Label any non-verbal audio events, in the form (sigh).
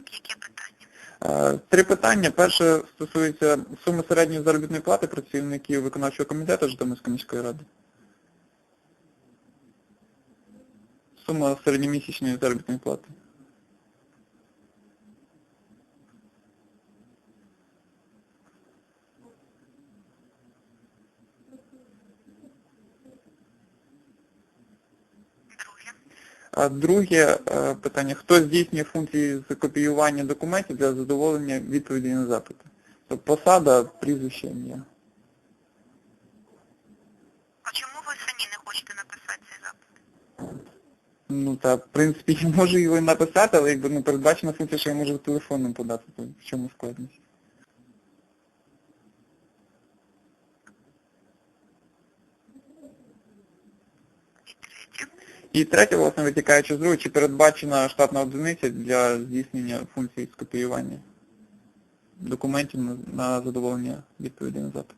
Так, яке питання? Е, Три питання. Перше стосується суми середньої заробітної плати працівників виконавчого комітету Житомирської міської ради. Сума середньомісячної заробітної плати. А друге е, питання, хто здійснює функції з копіювання документів для задоволення відповідей на запити? Тобто посада, прізвище, ім'я. А чому ви самі не хочете написати цей запит? Ну та в принципі (laughs) я можу його і написати, але якби ну передбачена функція, що я можу телефоном подати, то в чому складність? І третє, власне, витікаючи з другого, чи передбачена штатна одиниця для здійснення функції скопіювання документів на задоволення відповідей на запит.